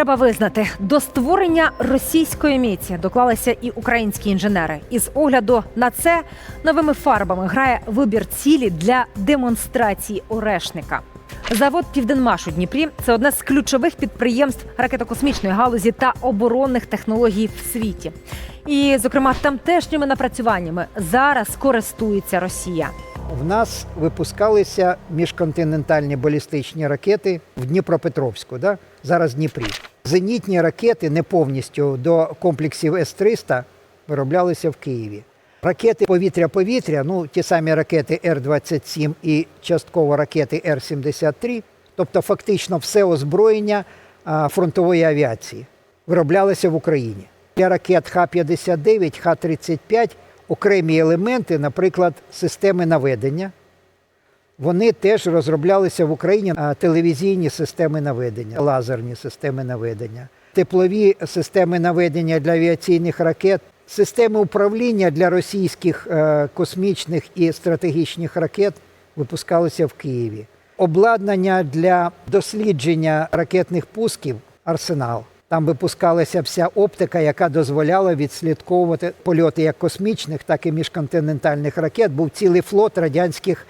Треба визнати, до створення російської міці доклалися і українські інженери. І з огляду на це новими фарбами грає вибір цілі для демонстрації орешника. Завод Південмаш у Дніпрі це одне з ключових підприємств ракетокосмічної галузі та оборонних технологій в світі. І, зокрема, тамтешніми напрацюваннями зараз користується Росія. В нас випускалися міжконтинентальні балістичні ракети в Дніпропетровську, да? зараз Дніпрі. Зенітні ракети не повністю до комплексів С-300 вироблялися в Києві. Ракети повітря-повітря, ну ті самі ракети Р-27 і частково ракети Р-73, тобто фактично все озброєння фронтової авіації вироблялося в Україні. Для ракет Х-59, Х-35 окремі елементи, наприклад, системи наведення. Вони теж розроблялися в Україні телевізійні системи наведення, лазерні системи наведення, теплові системи наведення для авіаційних ракет, системи управління для російських е, космічних і стратегічних ракет випускалися в Києві. Обладнання для дослідження ракетних пусків арсенал. Там випускалася вся оптика, яка дозволяла відслідковувати польоти як космічних, так і міжконтинентальних ракет. Був цілий флот радянських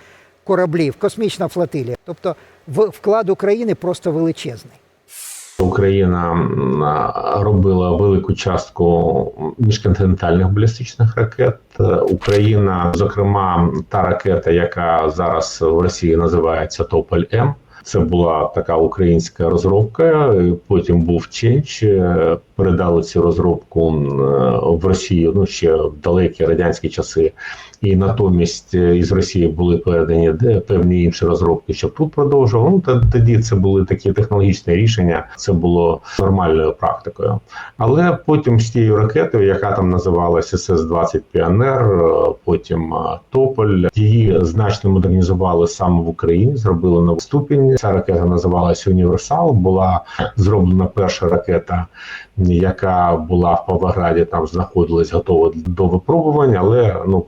кораблів, космічна флотилія. Тобто вклад України просто величезний. Україна робила велику частку міжконтинентальних балістичних ракет. Е, Україна, зокрема, та ракета, яка зараз в Росії називається Тополь М. Це була така українська розробка. Потім був Ченч. е, Передали цю розробку е, в Росію ну ще в далекі радянські часи. І натомість е, із Росії були передані певні інші розробки, щоб тут продовжував. Ну та тоді це були такі технологічні рішення. Це було нормальною практикою. Але потім з тією ракетою, яка там називалася СС-20 Піонер, е, потім е, Тополь, її значно модернізували саме в Україні. Зробили новий ступінь. Ця ракета називалася Універсал. Була зроблена перша ракета, яка була в Павлограді. Там знаходилась готова до випробувань, але ну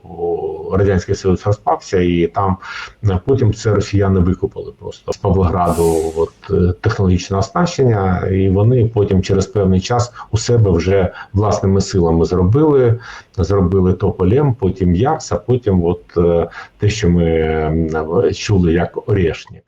радянський союз розпався, і там е, потім це росіяни викупили просто з Павлограду. От е, технологічне оснащення, і вони потім через певний час у себе вже власними силами зробили. Зробили тополем, потім Ярс, а потім от е, те, що ми чули як Орешник.